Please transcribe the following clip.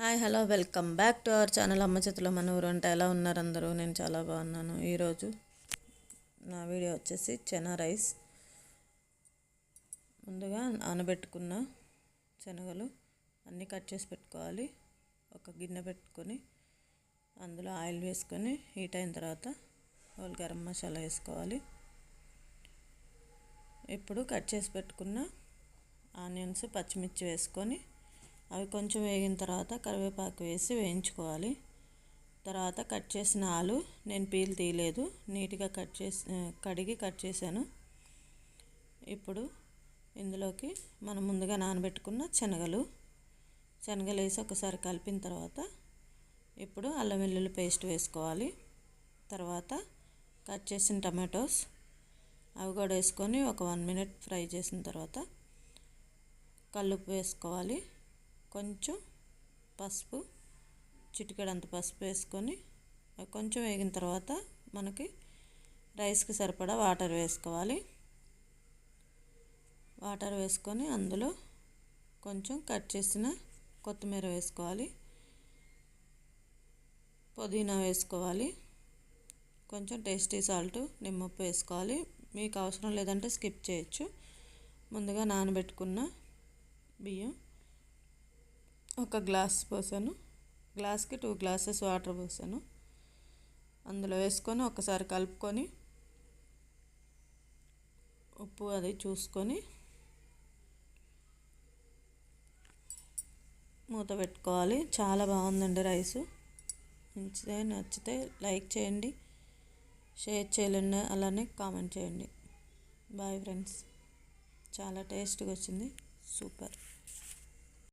Hi hello welcome back to our channel అమ్మ చేతిలో మన ఊరు అంటే ఎలా ఉన్నారు అందరూ? నేను చాలా బాగున్నాను. ఈరోజు నా వీడియో వచ్చేసి చెనా రైస్. ముందుగా నానబెట్టుకున్న శనగలు అన్నీ కట్ చేసి పెట్టుకోవాలి. ఒక గిన్నె పెట్టుకొని అందులో ఆయిల్ వేసుకొని హీట్ అయిన తర్వాత వాళ్ళు గరం మసాలా వేసుకోవాలి. ఇప్పుడు కట్ చేసి పెట్టుకున్న ఆనియన్స్ పచ్చిమిర్చి వేసుకొని అవి కొంచెం వేగిన తర్వాత కరివేపాకు వేసి వేయించుకోవాలి. తర్వాత కట్ చేసిన ఆలు నేను పీల్ తీయలేదు నీట్గా కట్ చేసి కడిగి కట్ చేశాను. ఇప్పుడు ఇందులోకి మనం ముందుగా నానబెట్టుకున్న శనగలు శనగలు వేసి ఒకసారి కలిపిన తర్వాత ఇప్పుడు అల్లం వెల్లుల్లి పేస్ట్ వేసుకోవాలి. తర్వాత కట్ చేసిన టమాటోస్ అవి కూడా వేసుకొని ఒక వన్ మినిట్ ఫ్రై చేసిన తర్వాత కల్లుపు వేసుకోవాలి. కొంచెం పసుపు చిటికెడంత పసుపు వేసుకొని కొంచెం వేగిన తర్వాత మనకి రైస్కి సరిపడా వాటర్ వేసుకోవాలి. వాటర్ వేసుకొని అందులో కొంచెం కట్ చేసిన కొత్తిమీర వేసుకోవాలి. పుదీనా వేసుకోవాలి. కొంచెం టేస్టీ సాల్ట్ నిమ్మప్పు వేసుకోవాలి. మీకు అవసరం లేదంటే స్కిప్ చేయొచ్చు. ముందుగా నానబెట్టుకున్న బియ్యం ఒక గ్లాస్ పోసాను. గ్లాస్కి టూ గ్లాసెస్ వాటర్ పోసాను. అందులో వేసుకొని ఒకసారి కలుపుకొని ఉప్పు అది చూసుకొని మూత పెట్టుకోవాలి. చాలా బాగుందండి రైసు. మంచిదే నచ్చితే లైక్ చేయండి. షేర్ చేయాలండి అలానే కామెంట్ చేయండి. Bye friends. చాలా టేస్ట్గా వచ్చింది. సూపర్.